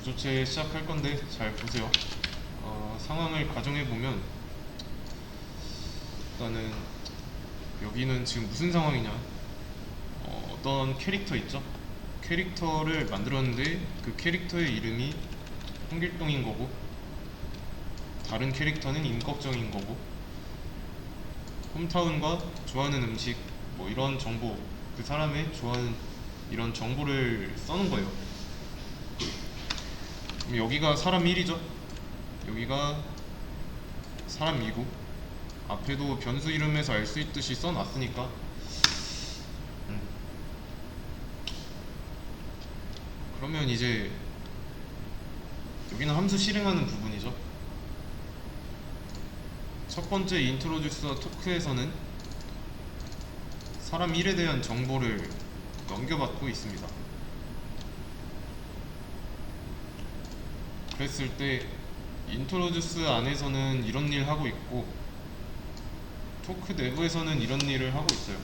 구조체 시작할 건데 잘 보세요. 어, 상황을 가정해 보면 일단은 여기는 지금 무슨 상황이냐? 어, 어떤 캐릭터 있죠? 캐릭터를 만들었는데 그 캐릭터의 이름이 홍길동인 거고 다른 캐릭터는 임꺽정인 거고 홈타운과 좋아하는 음식 뭐 이런 정보 그 사람의 좋아하는 이런 정보를 써놓은 거예요. 그럼 여기가 사람 1이죠. 여기가 사람 2고 앞에도 변수 이름에서 알 수 있듯이 써놨으니까 음. 그러면 이제 여기는 함수 실행하는 부분이죠. 첫 번째 인트로듀스와 토크에서는 사람 1에 대한 정보를 넘겨받고 있습니다. 그랬을 때 인트로듀스 안에서는 이런 일 하고 있고 토크 내부에서는 이런 일을 하고 있어요.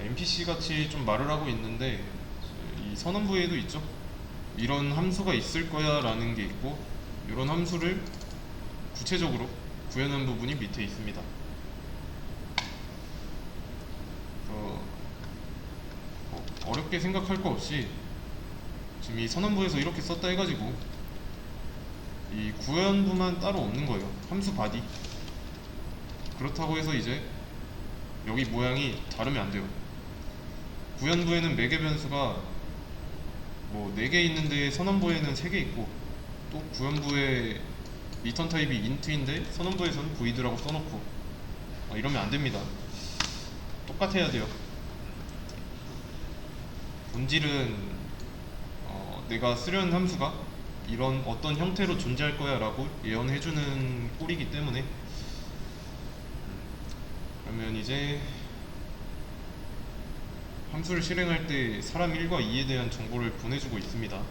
NPC 같이 좀 말을 하고 있는데 이 선언부에도 있죠. 이런 함수가 있을 거야라는 게 있고 이런 함수를 구체적으로 구현한 부분이 밑에 있습니다. 어, 어, 어렵게 생각할 거 없이 지금 이 선언부에서 이렇게 썼다 해가지고 이 구현부만 따로 없는 거예요. 함수 바디. 그렇다고 해서 이제 여기 모양이 다르면 안 돼요. 구현부에는 매개 변수가 뭐 4개 있는데 선언부에는 3개 있고 또 구현부에 리턴 타입이 인트인데 선언부에서는 void라고 써놓고 아, 이러면 안 됩니다. 똑같아야 돼요. 본질은 어, 내가 쓰려는 함수가 이런 어떤 형태로 존재할 거야 라고 예언해주는 꼴이기 때문에 그러면 이제 함수를 실행할 때 사람 1과 2에 대한 정보를 보내주고 있습니다. 자,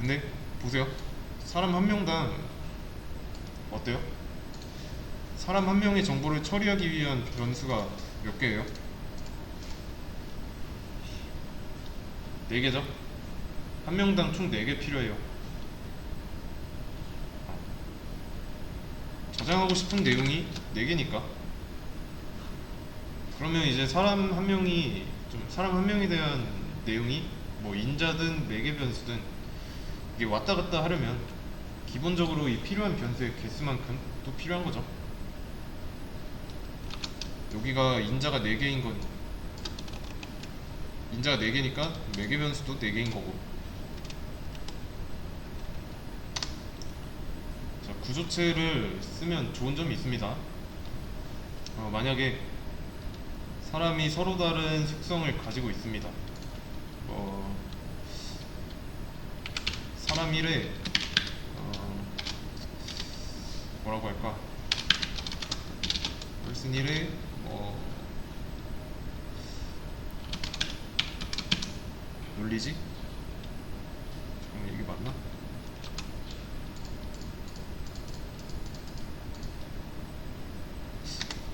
근데 보세요. 사람 한 명당 어때요? 사람 한 명의 정보를 처리하기 위한 변수가 몇 개예요? 네 개죠? 한 명당 총네개 필요해요. 저장하고 싶은 내용이 네 개니까. 그러면 이제 사람 한 명이 좀 사람 한 명에 대한 내용이 뭐 인자든 매개 변수든 이게 왔다 갔다 하려면 기본적으로 이 필요한 변수의 개수만큼 또 필요한 거죠. 여기가 인자가 4개인 건 인자가 4개니까 매개 변수도 4개인 거고 자, 구조체를 쓰면 좋은 점이 있습니다. 어, 만약에 사람이 서로 다른 특성을 가지고 있습니다. 어, 사람 1에 어, 뭐라고 할까? person 1에 뭐 잠깐만 이게 맞나?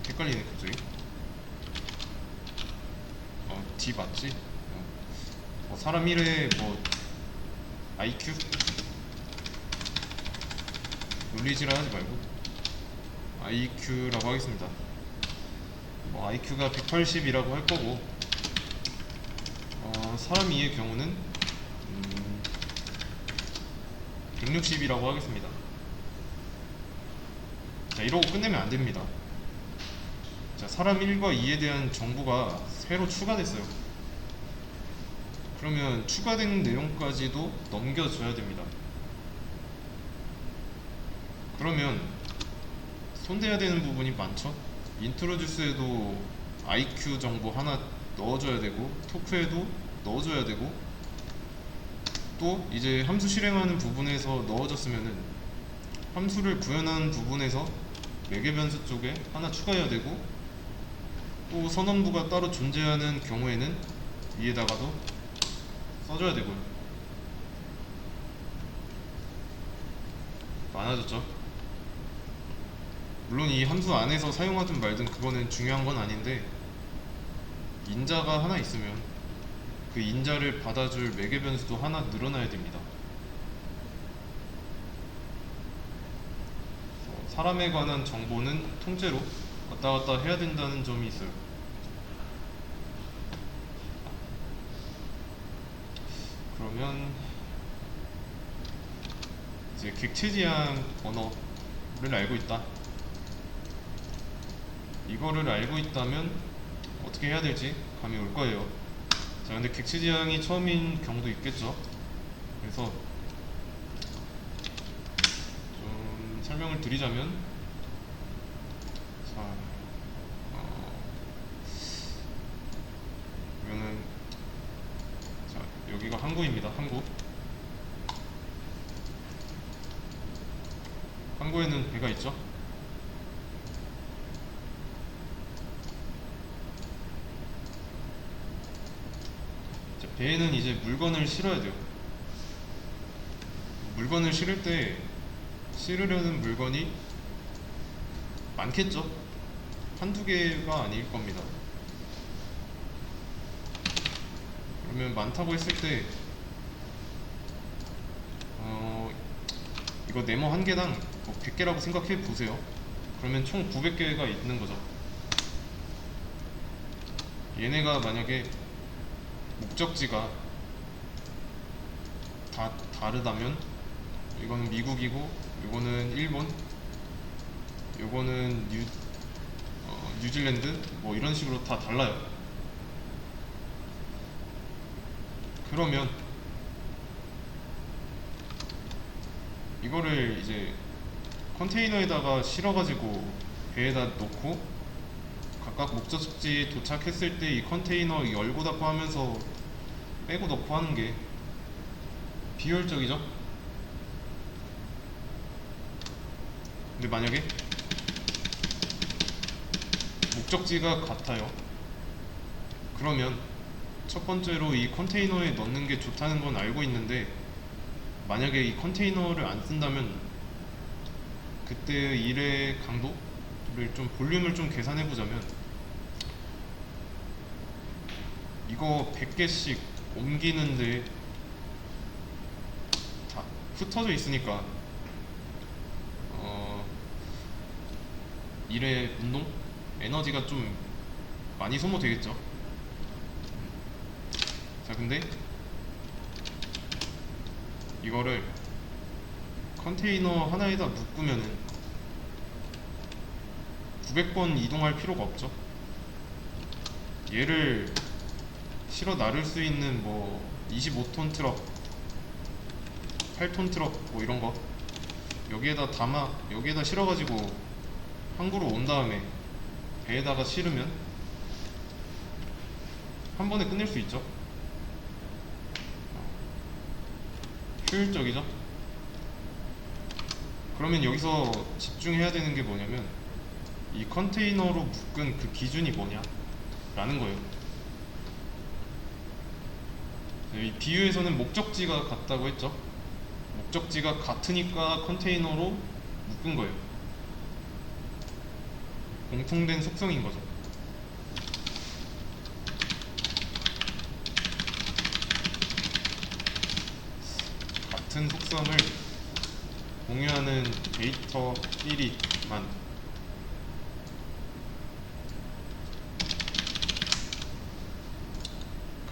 헷갈리네 갑자기. 어, D 맞지? 어. 뭐 사람 1회 뭐 IQ? 논리지라 하지 말고 IQ라고 하겠습니다. 뭐 IQ가 180이라고 할 거고 어, 사람 2의 경우는 음, 160이라고 하겠습니다. 자 이러고 끝내면 안 됩니다. 자, 사람 1과 2에 대한 정보가 새로 추가됐어요. 그러면 추가된 내용까지도 넘겨줘야 됩니다. 그러면 손대야 되는 부분이 많죠? 인트로듀스에도 IQ 정보 하나 넣어줘야 되고 토크에도 넣어줘야 되고 또 이제 함수 실행하는 부분에서 넣어줬으면은 함수를 구현하는 부분에서 매개 변수 쪽에 하나 추가해야 되고 또 선언부가 따로 존재하는 경우에는 위에다가도 써줘야 되고요. 많아졌죠? 물론 이 함수 안에서 사용하든 말든 그거는 중요한 건 아닌데 인자가 하나 있으면 그 인자를 받아줄 매개 변수도 하나 늘어나야 됩니다. 사람에 관한 정보는 통째로 왔다 갔다 해야 된다는 점이 있어요. 그러면 이제 객체지향 언어를 알고 있다. 이거를 알고 있다면 어떻게 해야 될지 감이 올 거예요. 자, 근데 객체 지향이 처음인 경우도 있겠죠. 그래서 좀 설명을 드리자면, 자, 어, 이거는 자 여기가 항구입니다. 항구. 항구에는 배가 있죠. 자, 배에는 이제 물건을 실어야 돼요. 물건을 실을 때 실으려는 물건이 많겠죠? 한두 개가 아닐 겁니다. 그러면 많다고 했을 때, 어, 이거 네모 한 개당 뭐 100개라고 생각해 보세요. 그러면 총 900개가 있는 거죠. 얘네가 만약에 목적지가 다 다르다면 이거는 미국이고 이거는 일본 이거는 뉴, 어, 뉴질랜드 뭐 이런 식으로 다 달라요. 그러면 이거를 이제 컨테이너에다가 실어가지고 배에다 놓고 각각 목적지 도착했을 때 이 컨테이너 열고 닫고 하면서 빼고 넣고 하는 게 비효율적이죠? 근데 만약에 목적지가 같아요. 그러면 첫 번째로 이 컨테이너에 넣는 게 좋다는 건 알고 있는데 만약에 이 컨테이너를 안 쓴다면 그때 일의 강도를 좀 볼륨을 좀 계산해 보자면 이거 100개씩 옮기는데 다 흩어져 있으니까 어 일의 운동 에너지가 좀 많이 소모되겠죠. 자 근데 이거를 컨테이너 하나에다 묶으면은 900번 이동할 필요가 없죠. 얘를 실어 나를 수 있는 뭐 25톤 트럭, 8톤 트럭 뭐 이런 거 여기에다 담아 여기에다 실어가지고 항구로 온 다음에 배에다가 실으면 한 번에 끝낼 수 있죠. 효율적이죠. 그러면 여기서 집중해야 되는 게 뭐냐면 이 컨테이너로 묶은 그 기준이 뭐냐 라는 거예요. 이 비유에서는 목적지가 같다고 했죠. 목적지가 같으니까 컨테이너로 묶은 거예요. 공통된 속성인 거죠. 같은 속성을 공유하는 데이터끼리만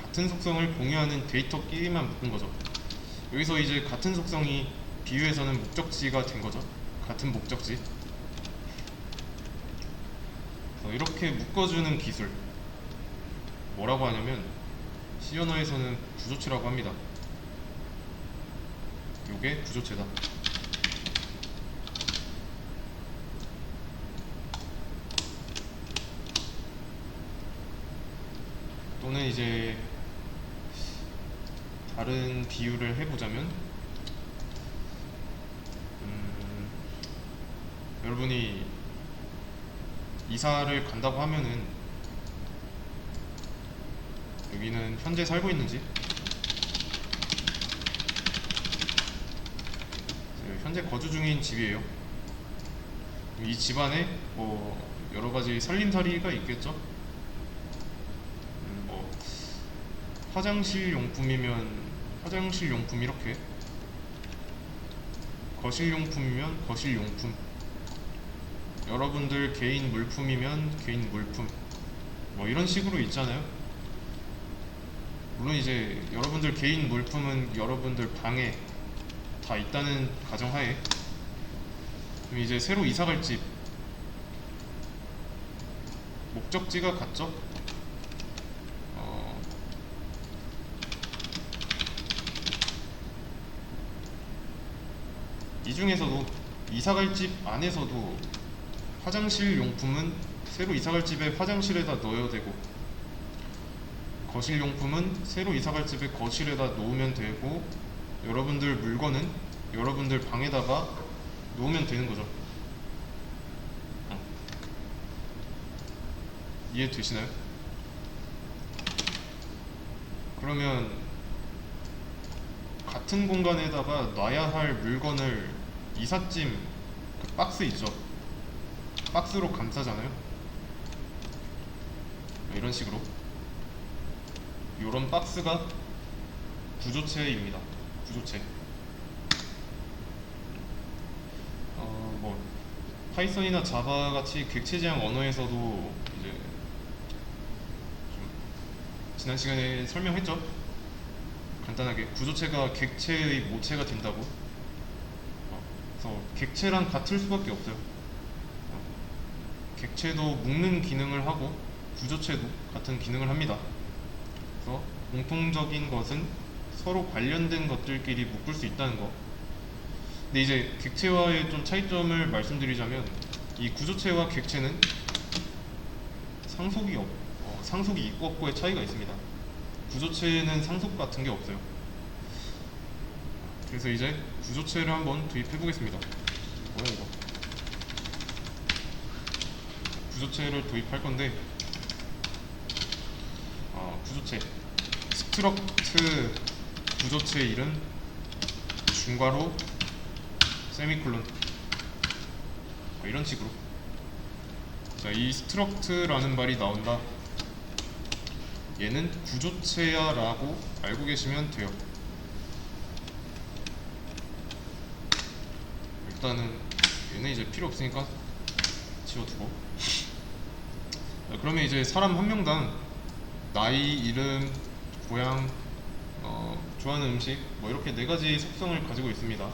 같은 속성을 공유하는 데이터끼리만 묶은 거죠. 여기서 이제 같은 속성이 비유에서는 목적지가 된 거죠. 같은 목적지. 이렇게 묶어주는 기술 뭐라고 하냐면 C 언어에서는 구조체라고 합니다. 요게 구조체다. 또는 이제 다른 비유를 해보자면 음, 여러분이 이사를 간다고 하면은 여기는 현재 살고 있는지 네, 현재 거주 중인 집이에요. 이 집안에 뭐 여러 가지 살림살이가 있겠죠. 음, 뭐 화장실 용품이면 화장실 용품 이렇게. 거실 용품이면 거실 용품. 여러분들 개인 물품이면 개인 물품. 뭐 이런 식으로 있잖아요. 물론 이제 여러분들 개인 물품은 여러분들 방에 다 있다는 가정하에. 그럼 이제 새로 이사 갈 집. 목적지가 같죠? 어, 이 중에서도 이사 갈 집 안에서도 화장실 용품은 새로 이사 갈 집에 화장실에다 넣어야 되고 거실 용품은 새로 이사 갈 집에 거실에다 놓으면 되고 여러분들 물건은 여러분들 방에다가 놓으면 되는 거죠. 어. 이해되시나요? 그러면 같은 공간에다가 놔야 할 물건을 이삿짐 그 박스 있죠? 박스로 감싸잖아요. 이런 식으로 이런 박스가 구조체입니다. 구조체. 어, 뭐 파이썬이나 자바 같이 객체 지향 언어에서도 이제 좀 지난 시간에 설명했죠. 간단하게 구조체가 객체의 모체가 된다고. 어, 그래서 객체랑 같을 수밖에 없어요. 어, 객체도 묶는 기능을 하고 구조체도 같은 기능을 합니다. 그래서 공통적인 것은 서로 관련된 것들끼리 묶을 수 있다는 거. 근데 이제 객체와의 좀 차이점을 말씀드리자면 이 구조체와 객체는 상속이 없, 어, 상속이 있고 없고의 차이가 있습니다. 구조체는 상속 같은 게 없어요. 그래서 이제 구조체를 한번 도입해 보겠습니다. 뭐야 이거? 구조체를 도입할 건데 어, 구조체. 스트럭트 구조체의 이름 중괄호 세미콜론. 뭐 이런 식으로. 자 이 스트럭트라는 말이 나온다. 얘는 구조체야 라고 알고 계시면 돼요 일단은 얘는 이제 필요 없으니까 지워두고 자, 그러면 이제 사람 한 명당 나이, 이름, 고향, 어, 좋아하는 음식 뭐 이렇게 네 가지 속성을 가지고 있습니다.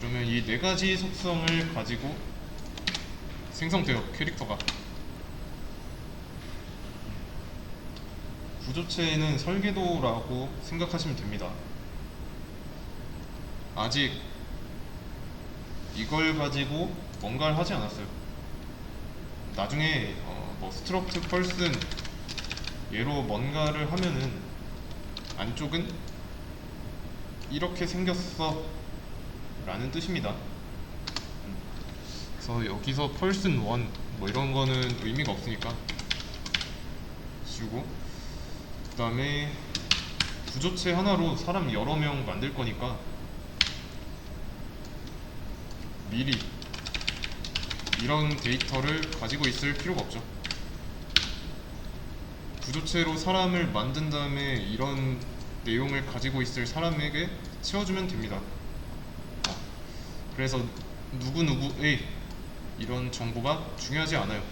그러면 이 네 가지 속성을 가지고 생성돼요 캐릭터가. 구조체는 설계도라고 생각하시면 됩니다. 아직 이걸 가지고 뭔가를 하지 않았어요. 나중에 어, 뭐 스트럭트 펄슨 얘로 뭔가를 하면은 안쪽은 이렇게 생겼어 라는 뜻입니다. 음. 그래서 여기서 펄슨 1뭐 이런 거는 의미가 없으니까 지우고 그 다음에 구조체 하나로 사람 여러 명 만들 거니까 미리 이런 데이터를 가지고 있을 필요가 없죠. 구조체로 사람을 만든 다음에 이런 내용을 가지고 있을 사람에게 채워주면 됩니다. 어, 그래서 누구누구의 이런 정보가 중요하지 않아요.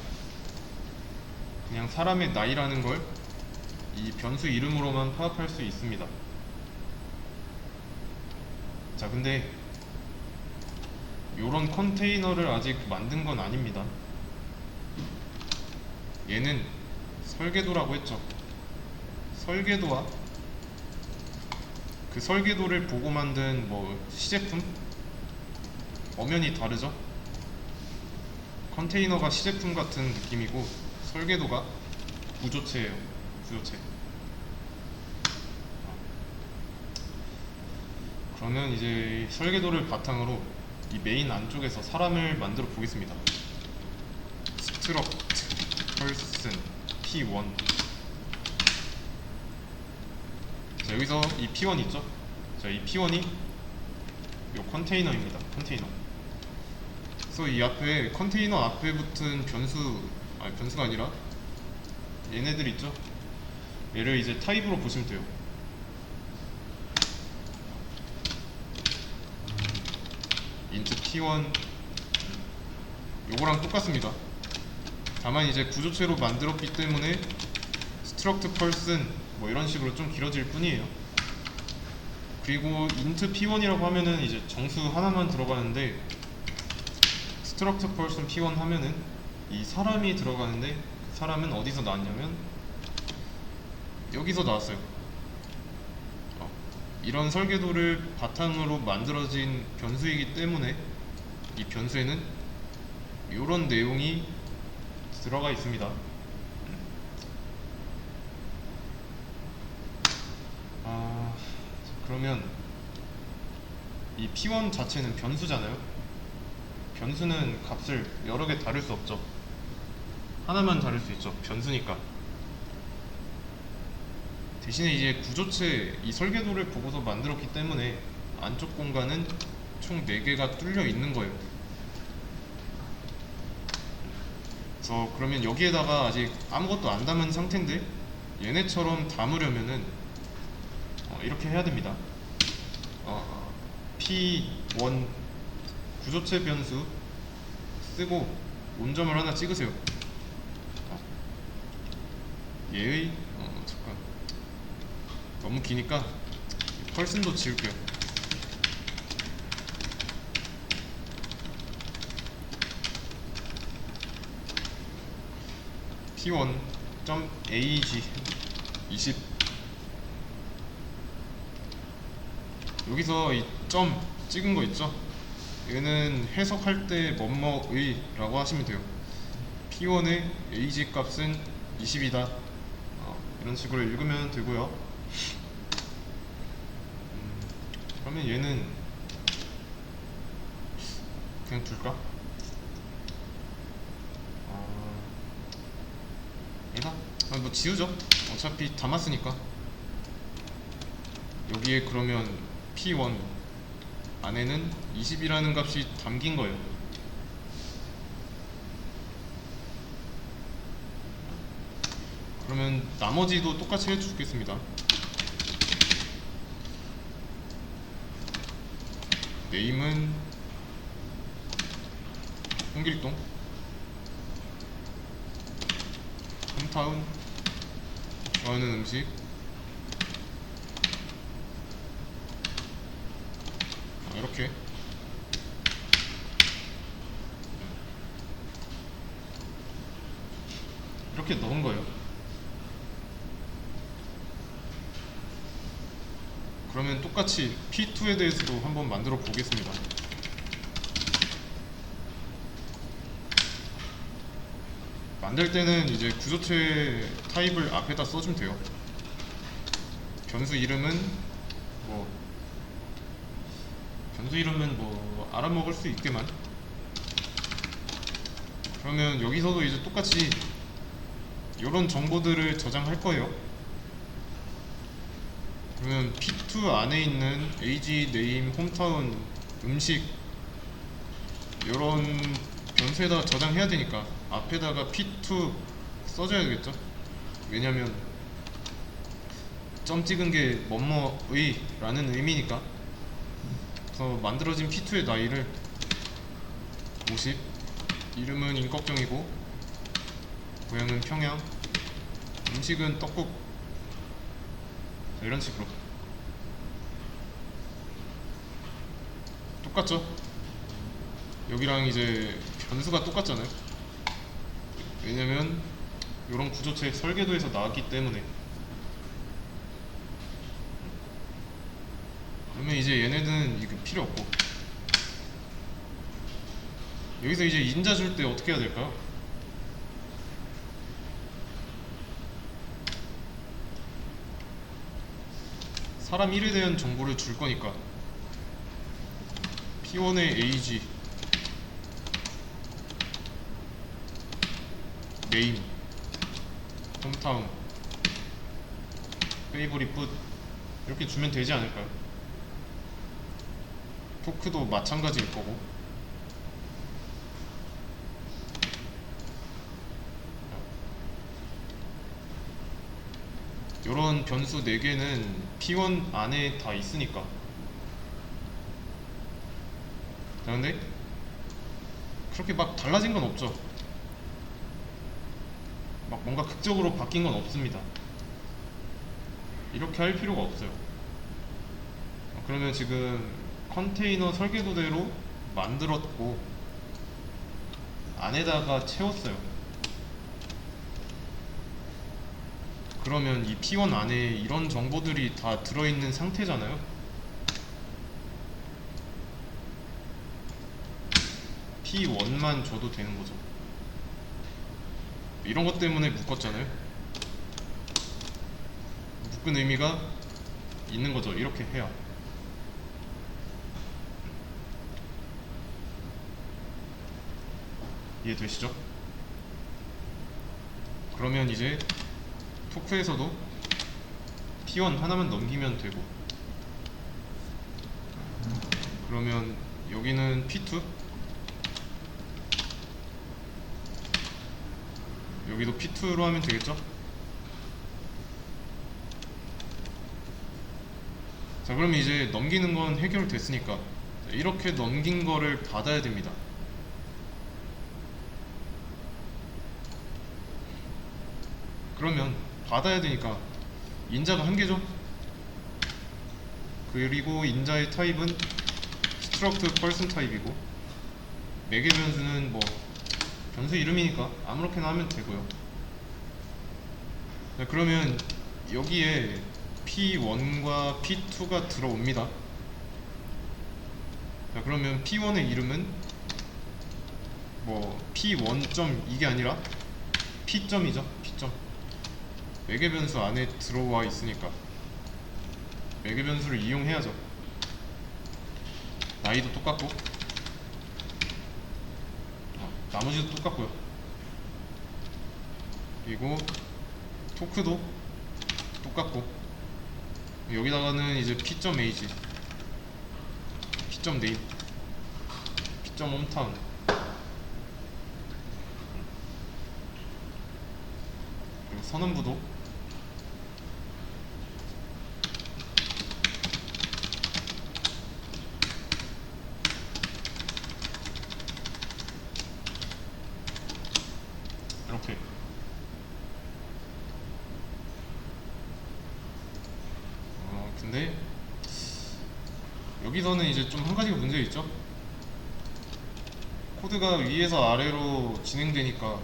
그냥 사람의 나이라는 걸 이 변수 이름으로만 파악할 수 있습니다. 자, 근데 이런 컨테이너를 아직 만든 건 아닙니다. 얘는 설계도라고 했죠. 설계도와 그 설계도를 보고 만든 뭐 시제품 엄연히 다르죠. 컨테이너가 시제품 같은 느낌이고 설계도가 구조체예요. 구조체. 그러면 이제 설계도를 바탕으로 이 메인 안쪽에서 사람을 만들어 보겠습니다. 스트럭트 펄슨 P1 자 여기서 이 P1 있죠? 자 이 P1이 요 컨테이너입니다. 컨테이너 그래서 이 앞에 컨테이너 앞에 붙은 변수 아니 변수가 아니라 얘네들 있죠? 얘를 이제 타입으로 보시면 돼요. 인트 p1 요거랑 똑같습니다. 다만 이제 구조체로 만들었기 때문에 struct person 뭐 이런 식으로 좀 길어질 뿐이에요. 그리고 int p1이라고 하면은 이제 정수 하나만 들어가는데 struct person p1 하면은 이 사람이 들어가는데 그 사람은 어디서 나왔냐면 여기서 나왔어요. 어, 이런 설계도를 바탕으로 만들어진 변수이기 때문에 이 변수에는 이런 내용이 들어가 있습니다. 아, 그러면 이 P1 자체는 변수잖아요. 변수는 값을 여러 개 다룰 수 없죠. 하나만 다룰 수 있죠. 변수니까. 대신에 이제 구조체 이 설계도를 보고서 만들었기 때문에 안쪽 공간은 총 4개가 뚫려 있는 거예요. 그래서 그러면 여기에다가 아직 아무것도 안 담은 상태인데 얘네처럼 담으려면은 어, 이렇게 해야 됩니다. 어, P1 구조체 변수 쓰고 온점을 하나 찍으세요. 어, 얘의 너무 기니까 펄슨도 지울게요. p1.ag 20 여기서 이 점 찍은 거 있죠? 얘는 해석할 때 뭐뭐의 라고 하시면 돼요. p1의 ag 값은 20이다. 어, 이런 식으로 읽으면 되고요. 음, 그러면 얘는 그냥 둘까? 아, 얘가 아, 뭐 지우죠. 어차피 담았으니까. 여기에 그러면 P1 안에는 20이라는 값이 담긴 거예요. 그러면 나머지도 똑같이 해주겠습니다. 네임은 홍길동 홈타운 좋아하는 음식 아, 이렇게 이렇게 넣은 거예요. 그러면 똑같이 P2에 대해서도 한번 만들어 보겠습니다. 만들 때는 이제 구조체 타입을 앞에다 써주면 돼요. 변수 이름은 뭐 변수 이름은 뭐 알아먹을 수 있게만 그러면 여기서도 이제 똑같이 이런 정보들을 저장할 거예요. 그러면 P2 안에 있는 AG, 네임, 홈타운, 음식 이런 변수에다가 저장해야 되니까 앞에다가 P2 써줘야 되겠죠. 왜냐면 점 찍은 게 뭐뭐의 라는 의미니까. 그래서 만들어진 P2의 나이를 50 이름은 인걱정이고 고향은 평양 음식은 떡국 자, 이런 식으로 똑같죠? 여기랑 이제 변수가 똑같잖아요 왜냐면 이런 구조체 설계도에서 나왔기 때문에 그러면 이제 얘네는 이거 필요 없고 여기서 이제 인자 줄 때 어떻게 해야 될까요? 사람 1에 대한 정보를 줄 거니까 T1의 AG 네임 홈타운 페이보릿 풋 이렇게 주면 되지 않을까요? 토크도 마찬가지일 거고. 이런 변수 4개는 P1 안에 다 있으니까. 자 근데 그렇게 막 달라진 건 없죠. 막 뭔가 극적으로 바뀐 건 없습니다. 이렇게 할 필요가 없어요. 어, 그러면 지금 컨테이너 설계도대로 만들었고 안에다가 채웠어요. 그러면 이 P1 안에 이런 정보들이 다 들어있는 상태잖아요 P1만 줘도 되는 거죠. 이런 것 때문에 묶었잖아요. 묶은 의미가 있는 거죠. 이렇게 해야 이해되시죠? 그러면 이제 토크에서도 P1 하나만 넘기면 되고. 그러면 여기는 P2 여기도 P2로 하면 되겠죠? 자 그럼 이제 넘기는 건 해결됐으니까 자, 이렇게 넘긴 거를 받아야 됩니다 그러면 받아야 되니까 인자가 한 개죠 그리고 인자의 타입은 struct person 타입이고 매개 변수는 뭐 변수 이름이니까 아무렇게나 하면 되고요. 자, 그러면 여기에 P1과 P2가 들어옵니다. 자 그러면 P1의 이름은 뭐 P1 점 이게 아니라 P점이죠 P점. 매개 변수 안에 들어와 있으니까 매개 변수를 이용해야죠. 나이도 똑같고. 어, 나머지도 똑같고요. 그리고 토크도 똑같고 여기다가는 이제 P.A지 P.name P.hometown 그리고 선언부도 이렇게 어 근데 여기서는 이제 좀 한 가지가 문제가 있죠. 코드가 위에서 아래로 진행되니까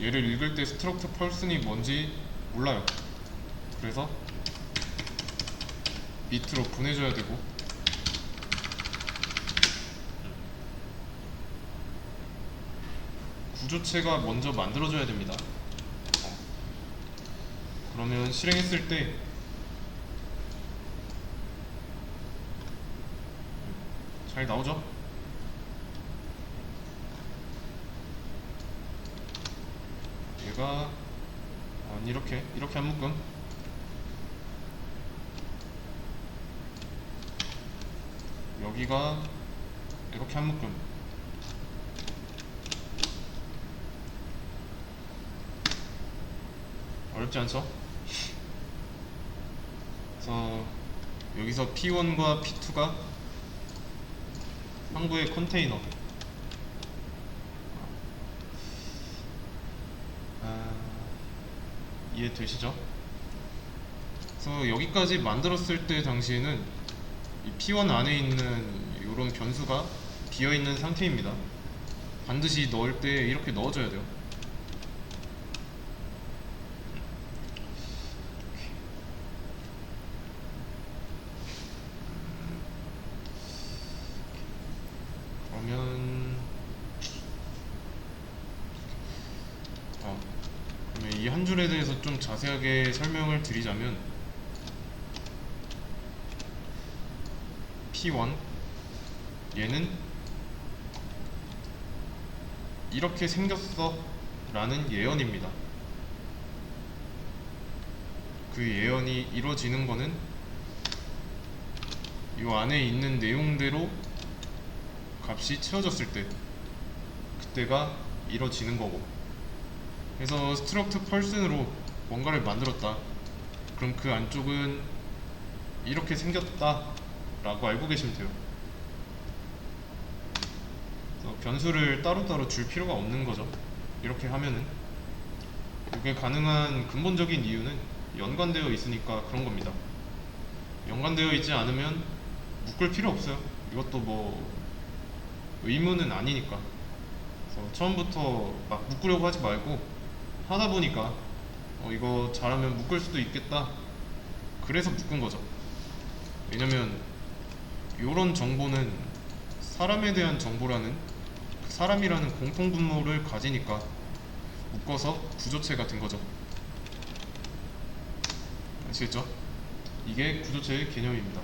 얘를 읽을 때 스트럭트 펄슨이 뭔지 몰라요. 그래서 밑으로 보내줘야 되고. 구조체가 먼저 만들어줘야 됩니다. 어. 그러면 실행했을 때 잘 나오죠? 얘가 어, 이렇게 이렇게 한 묶음 여기가 이렇게 한 묶음 어렵지 않죠? 그래서 여기서 P1과 P2가 항구의 컨테이너. 아, 이해되시죠? 그래서 여기까지 만들었을 때 당시에는 이 P1 안에 있는 이런 변수가 비어있는 상태입니다. 반드시 넣을 때 이렇게 넣어줘야 돼요 그러면 어, 그러면 이 한 줄에 대해서 좀 자세하게 설명을 드리자면 P1 얘는 이렇게 생겼어 라는 예언입니다. 그 예언이 이루어지는 거는 이 안에 있는 내용대로 값이 채워졌을 때 그때가 이뤄지는 거고 그래서 스트럭트 펄슨으로 뭔가를 만들었다 그럼 그 안쪽은 이렇게 생겼다 라고 알고 계시면 돼요. 변수를 따로따로 줄 필요가 없는 거죠. 이렇게 하면은 이게 가능한 근본적인 이유는 연관되어 있으니까 그런 겁니다. 연관되어 있지 않으면 묶을 필요 없어요. 이것도 뭐 의무는 아니니까. 그래서 처음부터 막 묶으려고 하지 말고 하다 보니까 어, 이거 잘하면 묶을 수도 있겠다. 그래서 묶은 거죠. 왜냐면 이런 정보는 사람에 대한 정보라는 그 사람이라는 공통 분모를 가지니까 묶어서 구조체가 된 거죠. 아시겠죠? 이게 구조체의 개념입니다.